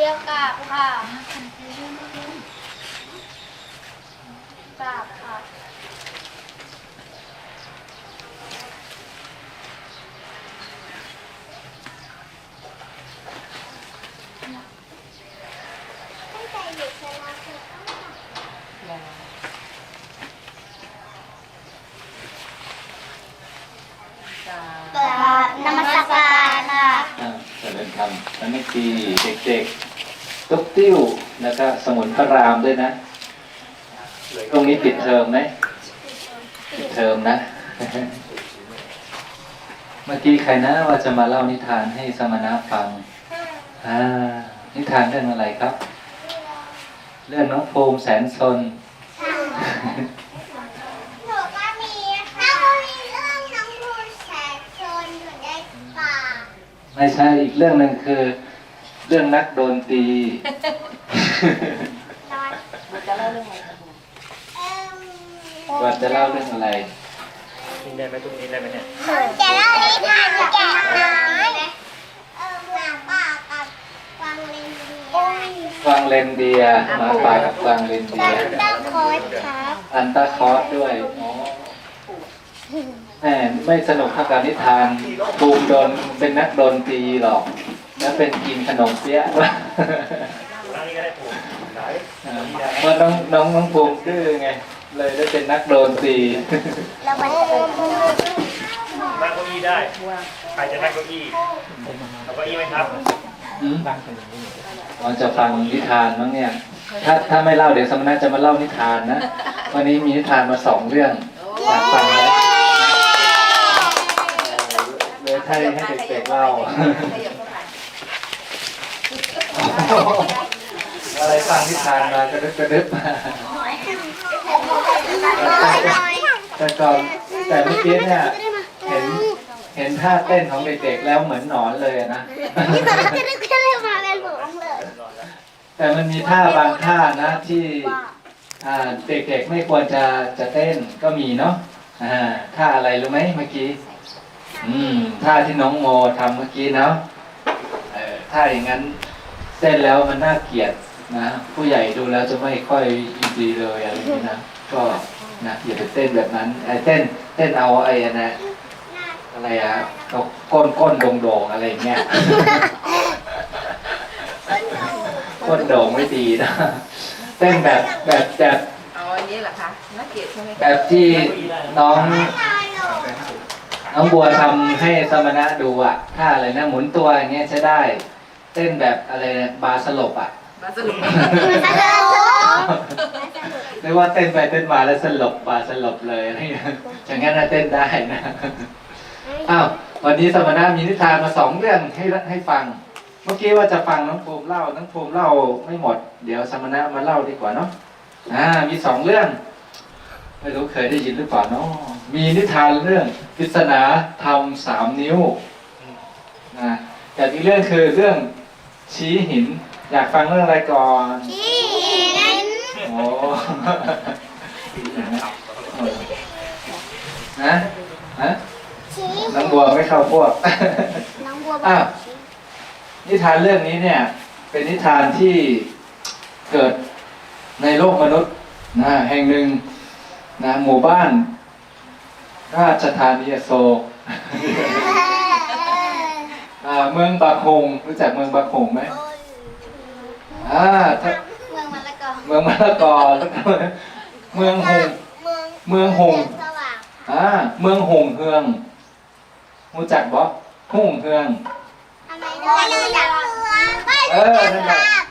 รียกกราบค่ะกราบค่ะ ตั้งแต่เด็กเลยเราเคยต้องกราบนมัสการค่ะ อ่าเจริญธรรมนักดีเด็กๆ ตุ๊กติ้วแล้วก็สมุนพระรามด้วยนะตรงนี้ปิดเทอมไหมปิดเทอมนะ เมื่อกี้ใครนะว่าจะมาเล่านิทานให้สมณะฟังอ่านิทานเรื่องอะไรครับ เรื่องน้องโฟมแสนซนหนูก็มีค่ะแล้วก็มีเรื่องน้องพูนแสนชนอยู่ในป่าไม่ใช่อีกเรื่องหนึ่งคือ เรื่องนักโดนตรีนอนจะเล่าเรื่องอะไรกันเอิ่มว่าจะเล่าเรื่องอะไร กินได้ไหมทุกนี้ได้ไหมเนี่ยจะเล่านิทานแก่น้อยเออหมาป่ากับกวางเลนเดียร์กวางเลนเดียร์หมาป่ากับกวางเลนเดียร์ตั้งโค้ดครับอันตาคอสด้วยอ๋อแหมไม่สนุกเท่ากับนิทานภูมิโดนเป็นนักดนตรีหรอก แล้วเป็นกินขนมเปี๊ยะร้านนี้ก็ได้ถูกขายเพราะน้องน้องน้องภูมิดื้อไง เลยได้เป็นนักดนตรีแล้วมันจะเป็นนั่งเก้าอี้ได้ ใครจะนั่งเก้าอี้เอาเก้าอี้ไหมครับอืมเราจะฟังนิทานมั้งเนี่ย ถ้าถ้าไม่เล่าเดี๋ยวสมณะจะมาเล่านิทานนะ วันนี้มีนิทานมาสองเรื่องอยากฟังแล้วเลยให้ให้เด็กๆเล่า อะไรฟังนิทานมากระดึบกระดึบมาแต่ก่อนแต่เมื่อกี้เนี่ยเห็นเห็นท่าเต้นของเด็กๆแล้วเหมือนหนอนเลยนะแต่มันมีท่าบางท่านะที่เด็กๆไม่ควรจะจะเต้นก็มีเนาะท่าอะไรรู้ไหมเมื่อกี้ อืมท่าที่น้องโมทำเมื่อกี้เนาะท่าอย่างนั้น เต้นแล้วมันน่าเกลียดนะผู้ใหญ่ดูแล้วจะไม่ค่อยยินดีเลยอะไรอย่างนี้นะก็นะอย่าไปเต้นแบบนั้นไอ้เต้นเต้นเอาไอ้อันนะอะไรอะเอาก้นก้นโด่งๆอะไรอย่างเงี้ยก้นโด่งไม่ดีนะเต้นแบบแบบแบบเอาอันนี้เหรอคะน่าเกลียดใช่ไหมแบบที่น้องน้องบัวทำให้สมณะดูอะท่าอะไรนะหมุนตัวอย่างเงี้ยใช้ได้ เต้นแบบอะไรนะบาสลบอะมาสรุปเรียกว่าเต้นไปเต้นมาแล้วสลบบาสลบเลยอะไรเงี้ยอย่างนั้นน่ะเต้นได้นะ อ้าววันนี้สมณะมีนิทานมาสองเรื่องให้ให้ฟัง เมื่อกี้ว่าจะฟังน้องภูมิเล่าน้องภูมิเล่าไม่หมด เดี๋ยวสมณะมาเล่าดีกว่าเนาะอ่า มีสองเรื่อง ไม่รู้เคยได้ยินหรือเปล่าเนาะมีนิทานเรื่องปริศนาธรรมสามนิ้วนะแต่อีกเรื่องคือเรื่อง ชี้หิน อยากฟังเรื่องอะไรก่อนที่นั้นโอ้นะฮะชี้น้องบัวไม่เข้าพวกน้องบัวอ้าวนิทานเรื่องนี้เนี่ย เป็นนิทานที่เกิดในโลกมนุษย์นะแห่งหนึ่งนะหมู่บ้าน ราชธานีอโศกอ่า เมืองบากหงรู้จักเมืองบากหงไหมอ่าถ้าเมืองมะละกอเมืองมะละกอแล้วก็เมืองหงเมืองเมืองหงสว่างอ่าเมืองหงเฮืองรู้จักบ่หงเฮืองทำไมด้วยรู้จักเมืองไม่เอรู้อจักนั่นแหค่ะละ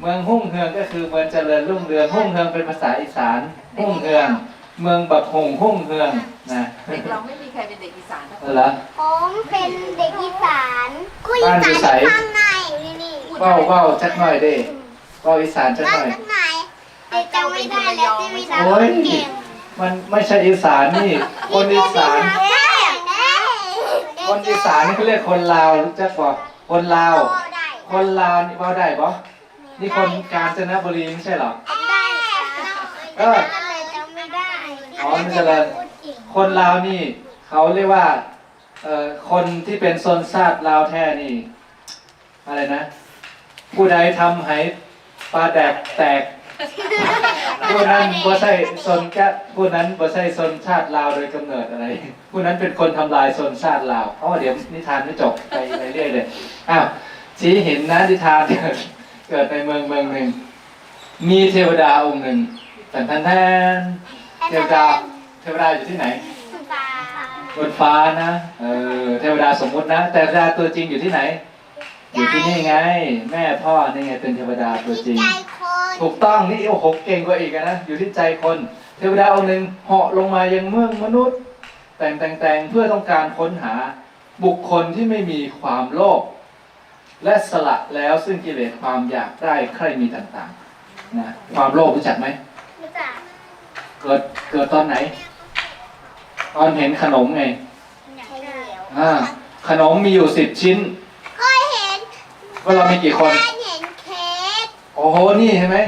เมืองหุ่งเฮืองก็คือเมืองเจริญรุ่งเรืองหุ่งเฮืองเป็นภาษาอีสานหุ่งเฮือง เมืองบักหงหุ่งเฮืองนะเด็กเราไม่มีใครเป็นเด็กอีสานทั้งเอคอนเหรอผมเป็นเด็กอีสานคุยอีบ้านอยู่สานไสข้างในนี่นี่เว้าเว้าจักหน่อยเด้เว้าอีสานจักบ้าหนน่อยข้างในแต่จำไม่ได้แล้วที่มีสานโอ้ยเก่งมันไม่ใช่อีสานนี่ คนอีสานเก่งคนอีสานนี่เขาเรียกคนลาวรู้จักบ่คนลาวได้คนลาวนี่เว้าได้บ่นี่คนกาญจนบุรีไม่ใช่เหรอได้ค่ะเออแต่จำไม่ได้ อ๋อไม่เจริญคนลาวนี่เขาเรียกว่าเอ่อคนที่เป็นโซนซาดลาวแท้นี่ อะไรนะ ผู้ใดทำให้ปลาแดกแตก ผู้นั้นบ่ใช่ชนแกะผู้นั้นบ่ใช่ชนชาติลาวโดยกำเนิดอะไร ผู้นั้นเป็นคนทำลายชนชาติลาวอ๋อเดี๋ยวนิทานไม่จบไปไปเรื่อยเลยอ้าวชี้เห็นนะนิทานเกิดเกิดในเมืองเมืองหนึ่งมีเทวดาองค์หนึ่งแต่ท่านแทน เทวดาเทวดาอยู่ที่ไหนฟ้าบนฟ้านะเออเทวดาสมมุตินะ แต่เทวดาตัวจริงอยู่ที่ไหน อยู่ที่นี่ไง แม่พ่อนี่ไงเป็นเทวดาตัวจริง ใจคนถูกต้องนี่โอ้โหเก่งกว่าอีกอะนะอยู่ที่ใจคน เทวดาองค์หนึ่งเหาะลงมายังเมืองมนุษย์ แต่งแต่งแต่งเพื่อต้องการค้นหาบุคคลที่ไม่มีความโลภและสละแล้วซึ่งกิเลสความอยากได้ใครมีต่างๆนะความโลภรู้จักไหมรู้จัก เกิดเกิดตอนไหน ตอนเห็นขนมไงอยากได้เหลวอ่าขนมมีอยู่สิบชิ้นเคยเห็นว่าเรามีกี่คนเคยเห็นเค้กโอ้โหนี่เห็นไหม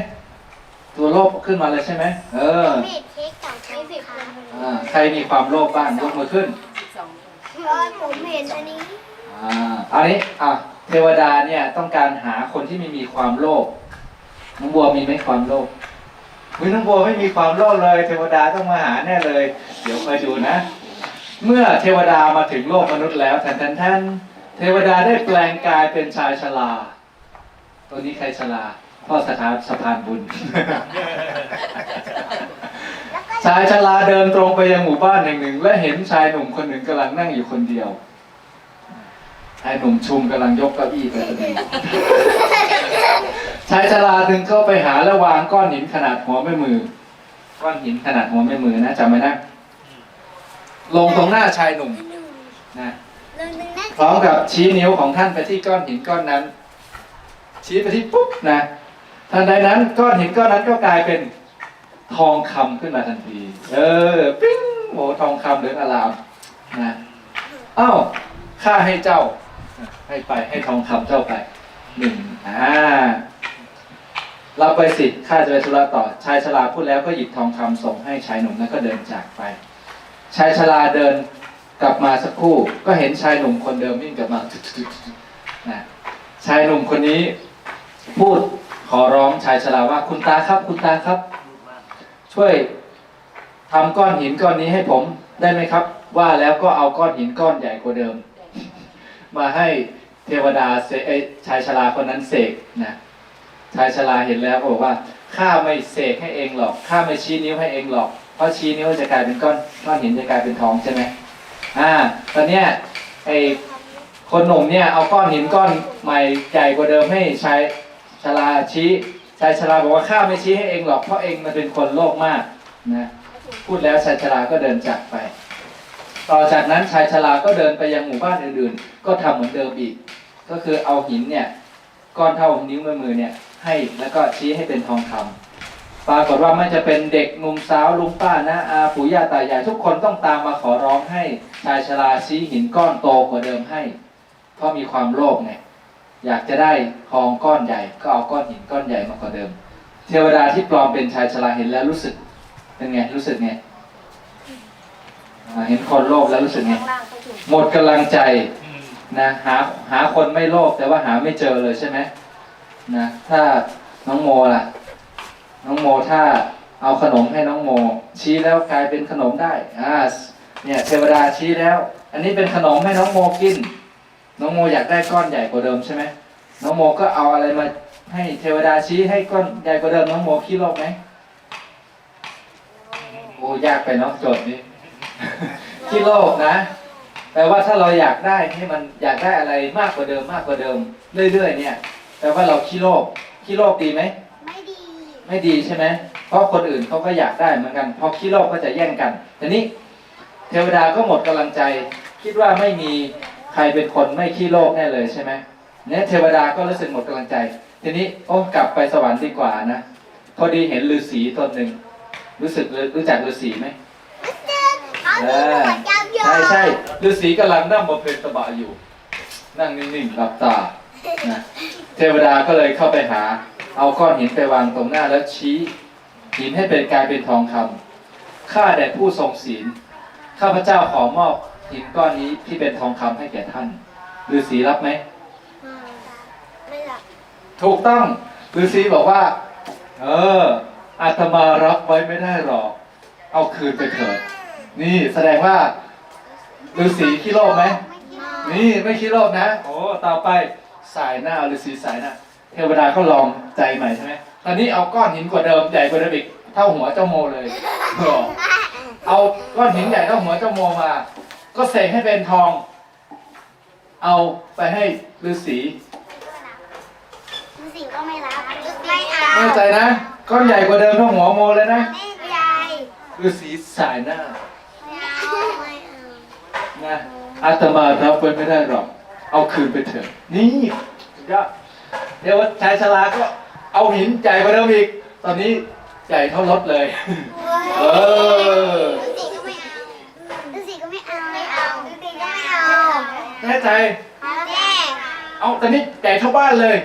ตัวโลภขึ้นมาเลยใช่ไหมเออมีเค้กสองเค้กสิบคนอ่าใครมีความโลภบ้างยกมือขึ้นสองเออผมเห็นอันนี้อ่าอันนี้อะเทวดาเนี่ยต้องการหาคนที่ไม่มีความโลภน้องบัวมีไหมความโลภ วิน้องบัวไม่มีความโลภเลย เทวดาต้องมาหาแน่เลย เดี๋ยวคอยดูนะ เมื่อเทวดามาถึงโลกมนุษย์แล้วแทนแทนแทนเทวดาได้แปลงกายเป็นชายชราตัวนี้ใครชราพ่อสถานสะพานบุญ ชายชราเดินตรงไปยังหมู่บ้านแห่งหนึ่ง และเห็นชายหนุ่มคนหนึ่งกำลังนั่งอยู่คนเดียวชายหนุ่มชุมกำลังยกเก้าอี้ไปพอดี ชายชราดึงเข้าไปหาและวางก้อนหินขนาดหัวแม่มือ ก้อนหินขนาดหัวแม่มือนะจำไว้นะ ลงตรงหน้าชายหนุ่มนะพร้อมกับชี้นิ้วของท่านไปที่ก้อนหินก้อนนั้น ชี้ไปที่ปุ๊บนะทันใดนั้นก้อนหินก้อนนั้นก็กลายเป็นทองคำขึ้นมาทันที เออ ปิ้งโหทองคำเหลืองอลามนะเอ้าข้าให้เจ้า ให้ไปให้ทองคำเจ้าไปหนึ่งอ่า รับไปสิข้าจะไปธุระต่อ ชายชราพูดแล้วก็หยิบทองคำส่งให้ชายหนุ่มแล้วก็เดินจากไป ชายชราเดินกลับมาสักครู่ ก็เห็นชายหนุ่มคนเดิมวิ่งกลับมานะชายหนุ่มคนนี้พูดขอร้องชายชราว่าคุณตาครับคุณตาครับ ช่วยทำก้อนหินก้อนนี้ให้ผมได้ไหมครับ ว่าแล้วก็เอาก้อนหินก้อนใหญ่กว่าเดิม มาให้เทวดาเสกเอ้ชายชราคนนั้นเสกนะ ชายชราเห็นแล้วก็บอกว่าข้าไม่เสกให้เองหรอกข้าไม่ชี้นิ้วให้เองหรอก เพราะชี้นิ้วจะกลายเป็นก้อนก้อนหินจะกลายเป็นทองใช่ไหมอ่า ตอนเนี้ยไอคนหนุ่มเนี่ยเอาก้อนหินก้อนใหม่ใหญ่กว่าเดิมให้ชายชราชี้ชายชราบอกว่าข้าไม่ชี้ให้เองหรอกเพราะเองมันเป็นคนโลภมากนะพูดแล้วชายชราก็เดินจากไป ต่อจากนั้นชายชราก็เดินไปยังหมู่บ้านอื่นๆ ก็ทำเหมือนเดิมอีก ก็คือเอาหินเนี่ยก้อนเท่านิ้วมือเนี่ย ให้แล้วก็ชี้ให้เป็นทองคำปรากฏว่าไม่จะเป็นเด็กหนุ่มสาวลุงป้านะอาปู่ย่าตายายทุกคนต้องตามมาขอร้องให้ชายชราชี้หินก้อนโตกว่าเดิมให้ เพราะมีความโลภไงอยากจะได้ทองก้อนใหญ่ก็เอาก้อนหินก้อนใหญ่มากกว่าเดิม เทวดาที่ปลอมเป็นชายชราเห็นแล้วรู้สึกเป็นไงรู้สึกไงเห็นคนโลภแล้วรู้สึกไงหมดกำลังใจนะหาหาคนไม่โลภแต่ว่าหาไม่เจอเลยใช่ไหม นะถ้าน้องโมล่ะ น้องโมถ้าเอาขนมให้น้องโม ชี้แล้วกลายเป็นขนมได้อ่าเนี่ยเทวดาชี้แล้ว อันนี้เป็นขนมให้น้องโมกิน น้องโมอยากได้ก้อนใหญ่กว่าเดิมใช่ไหมน้องโมก็เอาอะไรมาให้เทวดาชี้ให้ก้อนใหญ่กว่าเดิมน้องโมขี้โลภไหมโอ้ยากไปเนาะโจทย์นี้ขี้โลภนะแปลว่าถ้าเราอยากได้ให้มันอยากได้อะไรมากกว่าเดิมมากกว่าเดิม เรื่อยๆเนี่ย แปลว่าเราขี้โลภขี้โลภดีไหมไม่ดี ไม่ดีใช่ไหมเพราะคนอื่นเขาก็อยากได้เหมือนกันพอขี้โลภก็จะแย่งกันทีนี้เทวดาก็หมดกำลังใจ คิดว่าไม่มีใครเป็นคนไม่ขี้โลภแน่เลยใช่ไหมเนี่ยเทวดาก็รู้สึกหมดกำลังใจ ทีนี้โอ้กลับไปสวรรค์ดีกว่านะพอดีเห็นฤาษีตนหนึ่งรู้สึกรู้จักฤาษีไหมเขามีหนวดยาวใช่ใช่ฤาษีกำลังนั่งบนเพลตบะอยู่ นั่งนิ่งๆหลับตานะ เทวดาก็เลยเข้าไปหา เอาก้อนหินไปวางตรงหน้าแล้วชี้ หินให้เป็นกลายเป็นทองคำข้าแด่ผู้ทรงศีลข้าพเจ้าขอมอบหินก้อนนี้ที่เป็นทองคำให้แก่ท่านฤาษีรับไหมๆไม่หลับถูกต้องฤาษีบอกว่า เอออาตมารับไว้ไม่ได้หรอก เอาคืนไปเถิดนี่แสดงว่าฤาษีขี้โลภไหมนี่ไม่ขี้โลภนะ โอ้ต่อไป สายหน้าฤาษีสายหน้าเทวดาก็ลองใจใหม่ใช่ไหมตอนนี้เอาก้อนหินกว่าเดิมใหญ่กว่าเดิมอีกเท่าหัวเจ้าโมเลยบอกเอาก้อนหินใหญ่เท่าหัวเจ้าโมมา ก็เสกให้เป็นทอง เอาไปให้ฤาษีสิ่งก็ไม่รับไม่เอาแน่ใจนะก้อนใหญ่กว่าเดิมเท่าหัวโมเลยนะไม่ใหญ่ฤาษีสายหน้าไม่เอาไม่เอานะอาตมารับไว้ไม่ได้หรอก เอาคืนไปเถอะนี่สุดยอดเดี๋ยวชายชราก็เอาหินใหญ่กว่าเดิมอีก ตอนนี้ใหญ่เท่ารถเลย เออฤาษีก็ไม่เอาฤาษีก็ไม่เอาไม่เอาฤาษีก็ไม่เอาแน่ใจแม่เอาตอนนี้ใหญ่เท่าบ้านเลย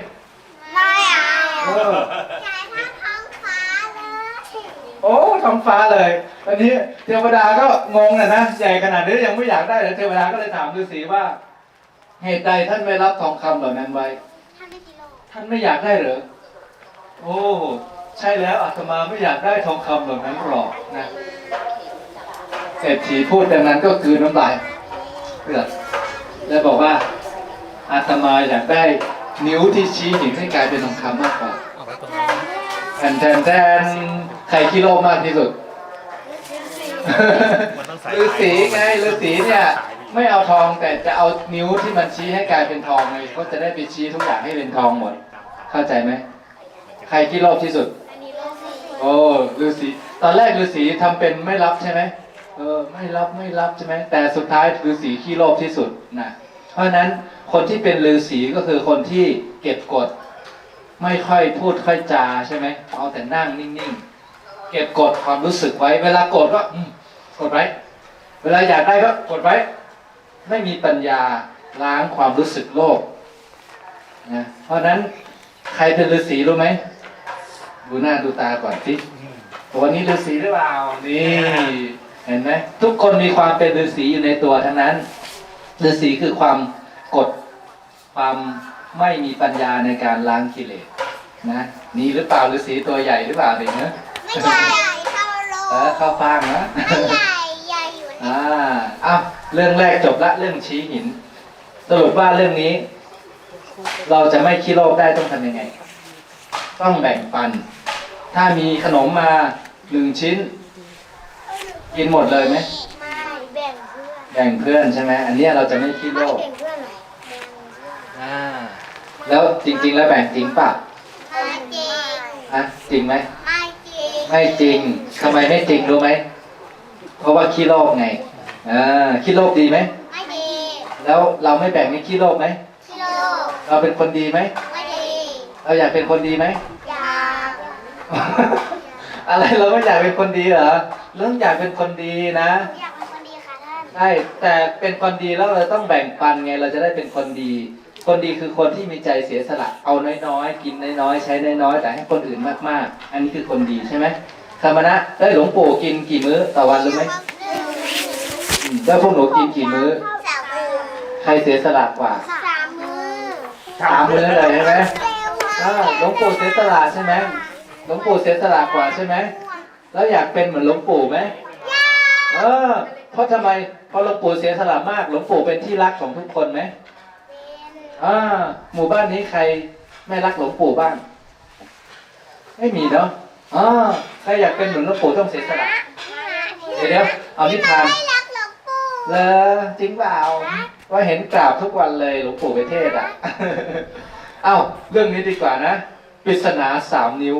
ไม่เอาเออใหญ่เท่าท้องฟ้าเลยโอ้ท้องฟ้าเลย ตอนนี้เทวดาก็งงนะนะใหญ่ขนาดนี้ยังไม่อยากได้เลยเทวดาก็เลยถามฤาษีว่า เหตุใดท่านไม่รับทองคำเหล่านั้นไว้ท่านไม่กิโลท่านไม่อยากได้เหรอ โอ้ ใช่แล้วอาตมาไม่อยากได้ทองคำเหล่านั้นหรอกนะเศรษฐีพูดดังนั้นก็คือน้ำลายเลือดแล้วบอกว่าอาตมาอยากได้นิ้วที่ชี้หินให้กลายเป็นทองคำมากกว่าแทนแทนแทนใครขี้โลภมากที่สุดมันต้องใส่ฤาษีไงฤาษีเนี่ย ไม่เอาทองแต่จะเอานิ้วที่มันชี้ให้กลายเป็นทองไงก็จะได้ไปชี้ทุกอย่างให้เป็นทองหมด เข้าใจไหมใครขี้โลภที่สุดอันนี้ฤาษีโอ้ฤาษีตอนแรกฤาษีทำเป็นไม่รับใช่ไหมเออไม่รับไม่รับใช่ไหมแต่สุดท้ายฤาษีขี้โลภที่สุดนะเพราะฉะนั้นคนที่เป็นฤาษีก็คือคนที่เก็บกด ไม่ค่อยพูดค่อยจาใช่ไหมเอาแต่นั่งนิ่งๆเก็บกดความรู้สึกไว้ เวลาโกรธก็อืมกดไว้ เวลาอยากได้ก็กดไว้ ไม่มีปัญญาล้างความรู้สึกโลภนะเพราะฉะนั้นใครเป็นฤาษีรู้ไหมดูหน้าดูตาก่อนสิตัวนี้ฤาษีหรือเปล่านี่เห็นไหมทุกคนมีความเป็นฤาษีอยู่ในตัวทั้งนั้นฤาษีคือความกดความไม่มีปัญญาในการล้างกิเลสนะนี่หรือเปล่าฤาษีตัวใหญ่หรือเปล่าเด็กเนอะไม่ใหญ่เท่าโลเออเข้าฟางนะไม่ใหญ่ใหญ่อยู่ในอ่าอ้าว เรื่องแรกจบละเรื่องชี้หิน สรุปว่าเรื่องนี้ เราจะไม่ขี้โลภได้ต้องทำยังไง ต้องแบ่งปัน ถ้ามีขนมมาหนึ่งชิ้น กินหมดเลยไหมไม่แบ่งเพื่อนแบ่งเพื่อนใช่ไหมอันเนี้ยเราจะไม่ขี้โลไม่ภแบ่งเพื่อนหรอกแบ่งเพื่อนอ่าแล้วจริง ๆ แล้วแบ่งจริงเปล่ะไม่จริงอะจริงไหมไม่จริงไม่จริงทำไมไม่จริงรู้ไหมเพราะว่าขี้โลภไง อ่าขี้โลภดีไหมไม่ดีแล้วเราไม่แบ่งนี่ขี้โลภไหมกิโลเราเป็นคนดีไหมไม่ดีเราอยากเป็นคนดีไหมอยากอะไรเราก็อยากเป็นคนดีเหรอเรื่องอยากเป็นคนดีนะอยากเป็นคนดีค่ะท่านใช่แต่เป็นคนดีแล้วเราต้องแบ่งปันไงเราจะได้เป็นคนดี คนดีคือคนที่มีใจเสียสละเอาน้อยๆกินน้อยๆใช้น้อยๆแต่ให้คนอื่นมากๆ อันนี้คือคนดีใช่ไหมธรรมนะได้หลวงปู่กินกี่มื้อต่อวันรู้ไหมอืม แล้วพวกหนูกินกี่มื้อ สามมือใครเสียสละกว่า สามมือสามมื้อเลยใช่ไหมเร็วมากอ่าหลวงปู่เสียสละใช่ไหมหลวงปู่เสียสละกว่าใช่ไหม แล้วอยากเป็นเหมือนหลวงปู่ไหมเออ เพราะทำไม เพราะหลวงปู่เสียสละมาก หลวงปู่เป็นที่รักของทุกคนไหมอ่า หมู่บ้านนี้ใครไม่รักหลวงปู่บ้าง ไม่มีเนาะอ่าใครอยากเป็นเหมือนหลวงปู่ต้องเสียสละ เดี๋ยวเดี๋ยวเอานิทาน เลอจริงเปล่าว่าเห็นกราบทุกวันเลยหลวงปู่ไปเทศอะ เอ้าเรื่องนี้ดีกว่านะปริศนาสามนิ้ว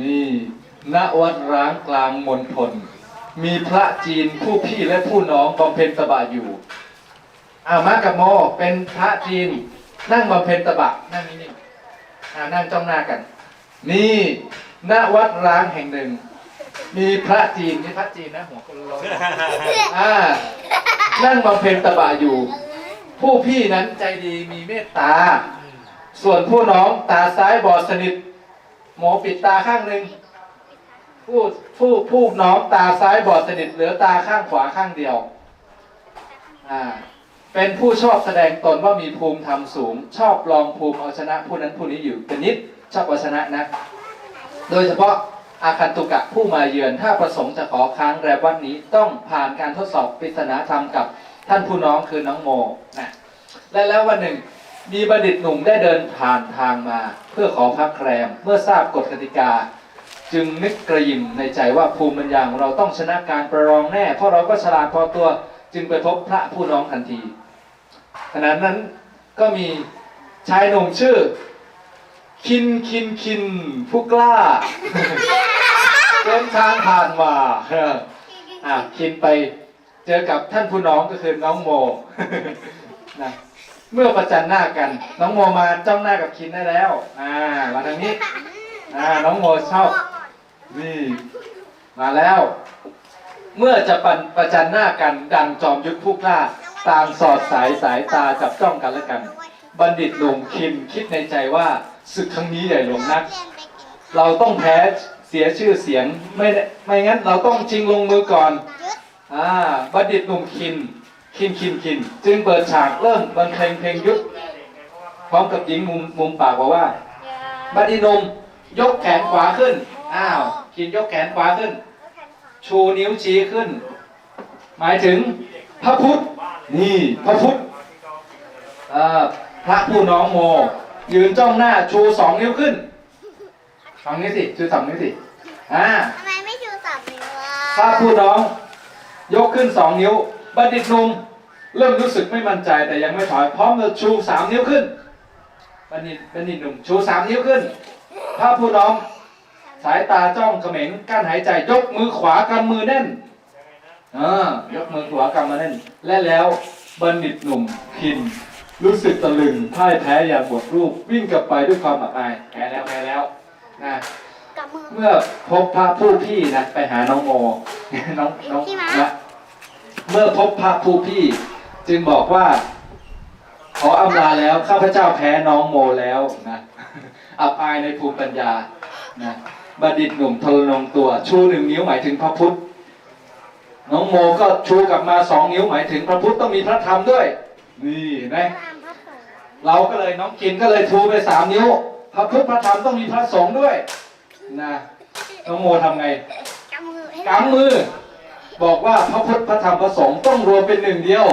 นี่ณวัดร้างกลางมณฑลมีพระจีนผู้พี่และผู้น้องบำเพ็ญตบะอยู่อ้าวมากับโมเป็นพระจีนนั่งบำเพ็ญตบะนั่งนิ่งๆอ่านั่งจ้องหน้ากัน นี่ณวัดร้างแห่งหนึ่ง มีพระจีนนี่พระจีนนะหัวคนร้อนอ่า นั่งบำเพ็ญตบะอยู่ ผู้พี่นั้นใจดีมีเมตตา ส่วนผู้น้องตาซ้ายบอดสนิท หมอปิดตาข้างหนึ่งผู้ผู้ผู้น้องตาซ้ายบอดสนิทเหลือตาข้างขวาข้างเดียวอ่าเป็นผู้ชอบแสดงตนว่ามีภูมิธรรมสูง ชอบลองภูมิเอาชนะผู้นั้นผู้นี้อยู่เป็นนิดชอบเอาชนะนะ โดยเฉพาะ อาคันตุกะผู้มาเยือนถ้าประสงค์จะขอค้างแรมวันนี้ต้องผ่านการทดสอบปริศนาธรรมกับท่านผู้น้องคือน้องโมนะและแล้ววันหนึ่งมีบัณฑิตหนุ่มได้เดินผ่านทางมา เพื่อขอพักแรมเมื่อทราบกฎกติกา จึงนึกกระยิมในใจว่าภูมิปัญญาของเราต้องชนะการประลองแน่ เพราะเราก็ฉลาดพอตัวจึงไปพบพระผู้น้องทันทีขณะนั้นก็มีชายหนุ่มชื่อ คินคินคินผู้กล้าเดินทางผ่านมาเอออะคินไปเจอกับท่านผู้น้องก็คือน้องโมนะเมื่อประจันหน้ากัน น้องโมมาจ้องหน้ากับคินได้แล้ว อ่ามาทางนี้อ่าน้องโมชอบนี่มาแล้ว เมื่อจะปันประจันหน้ากันดังจอมยุทธผู้กล้าต่างสอดสายสายตาจับจ้องกันและกัน บัณฑิตหนุ่มคินคิดในใจว่า ศึกครั้งนี้ใหญ่หลวงนัก เราต้องแพ้เสียชื่อเสียงไม่ได้ไม่งั้นเราต้องชิงลงมือก่อนอ่าบัณฑิตหนุ่มคินคินคินคิน จึงเปิดฉากเริ่มบรรเลงเพลงยุทธพร้อมกับหญิงมุมมุมปากบอกว่า บัณฑิตหนุ่มยกแขนขวาขึ้นอ้าวคินยกแขนขวาขึ้น ชูนิ้วชี้ขึ้น หมายถึงพระพุทธนี่พระพุทธเอ่อพระผู้น้องโม ยืนจ้องหน้าชูสองนิ้วขึ้นสองนิ้วสิชูสองนิ้วสิอ่าทำไมไม่ชูสามนิ้วอะถ้าผู้น้อง ยกขึ้นสองนิ้ว บัณฑิตหนุ่มเริ่มรู้สึกไม่มั่นใจแต่ยังไม่ถอยพร้อมจะชูสามนิ้วขึ้น บัณฑิตบัณฑิตหนุ่มชูสามนิ้วขึ้น ถ้าผู้น้อง สายตาจ้องเขม็งกั้นหายใจยกมือขวากำมือแน่นเออยกมือขวากำมาแน่นและแล้วบัณฑิตหนุ่มพิน รู้สึกตะลึงพ่ายแพ้อย่างหมดรูปวิ่งกลับไปด้วยความอับอายแพ้แล้วแพ้แล้วนะกับมือเมื่อพบพระผู้พี่นะไปหาน้องโมน้องน้องพี่ม้านะเมื่อพบพระผู้พี่ จึงบอกว่า ขออำลาแล้วข้าพเจ้าแพ้น้องโมแล้วนะอับอายในภูมิปัญญานะบัณฑิตหนุ่มทรนงตัวชูหนึ่งนิ้วหมายถึงพระพุทธน้องโมก็ชูกลับมาสองนิ้วหมายถึงพระพุทธต้องมีพระธรรมด้วย นี่เห็นไหม เราก็เลยน้องกินก็เลยชูไปสามนิ้ว พระพุทธพระธรรมต้องมีพระสงฆ์ด้วยนะน้องโมทำไงกำมือให้กำมือ บอกว่าพระพุทธพระธรรมพระสงฆ์ต้องรวมเป็นหนึ่งเดียว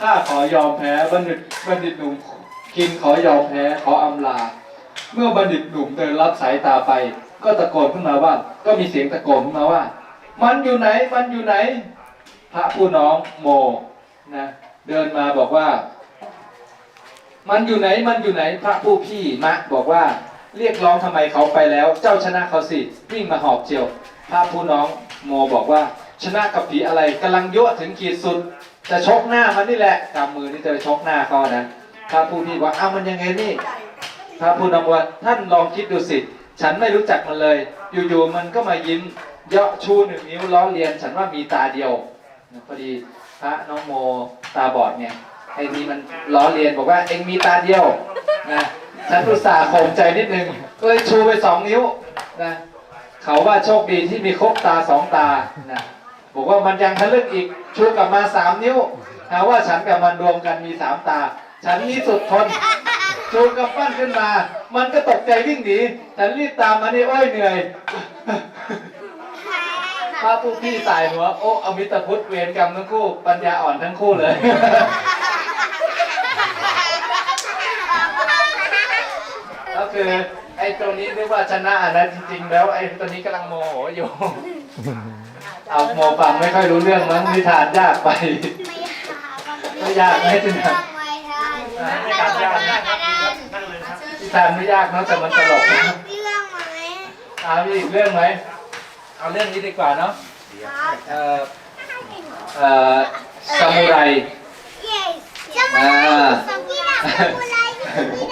ข้าขอยอมแพ้บัณฑิตบัณฑิตหนุ่มกินขอยอมแพ้ขออำลา เมื่อบัณฑิตหนุ่มเดินรับสายตาไป ก็ตะโกนขึ้นมาว่า ก็มีเสียงตะโกนขึ้นมาว่า มันอยู่ไหนมันอยู่ไหน พระผู้น้องโมนะเดินมาบอกว่า มันอยู่ไหนมันอยู่ไหนพระผู้พี่มะบอกว่าเรียกร้องทำไมเขาไปแล้ว เจ้าชนะเขาสิวิ่งมาหอบเจียว พระผู้น้องโมบอกว่า ชนะกับผีอะไรกำลังยั่วถึงขีดสุด จะชกหน้ามันนี่แหละกำมือนี่จะชกหน้าเขานะพระผู้พี่ว่าอ้าวมันยังไงนี่ พระผู้น้องว่าท่านลองคิดดูสิฉันไม่รู้จักมันเลย อยู่ๆมันก็มายิ้มเยาะชูหนึ่งนิ้วล้อเลียน ฉันว่ามีตาเดียวพอดีพระน้องโมตาบอดเนี่ย ไอ้นี่มันล้อเลียนบอกว่าเอ็งมีตาเดียวนะฉันอุตส่าห์ข่มใจนิดนึงก็เลยชูไปสองนิ้วนะเขาว่าโชคดีที่มีครบตาสองตานะบอกว่ามันยังทะลึ่งอีกชูกลับมาสามนิ้วหาว่าฉันกับมันรวมกันมีสามตา ฉันนี่สุดทนชูกำปั้นขึ้นมา มันก็ตกใจวิ่งหนีฉันรีบตามมานี่อ้อยเหนื่อยพระผู้พี่สายหัวโอ้อมิตรพุทธเวรกรรมทั้งคู่ ปัญญาอ่อนทั้งคู่เลย คือไอ้ตัวนี้นึกว่าชนะนะจริง ๆ แล้วไอ้ตัวนี้กำลังโมโหอยู่ เอาโมฟังไม่ค่อยรู้เรื่องมั้งนิทานยากไป ไม่ยากไหมจินตนาไม่ทานไม่การยากได้ครับนั่งเลยครับนิทานไม่ยากเนอะแต่มันตลกนะเรื่องไหมเอามีอีกเรื่องไหมเอาเรื่องนี้ดีกว่าเนาะครับเอ่อเอ่อซามูไรเย้สมุนสมุน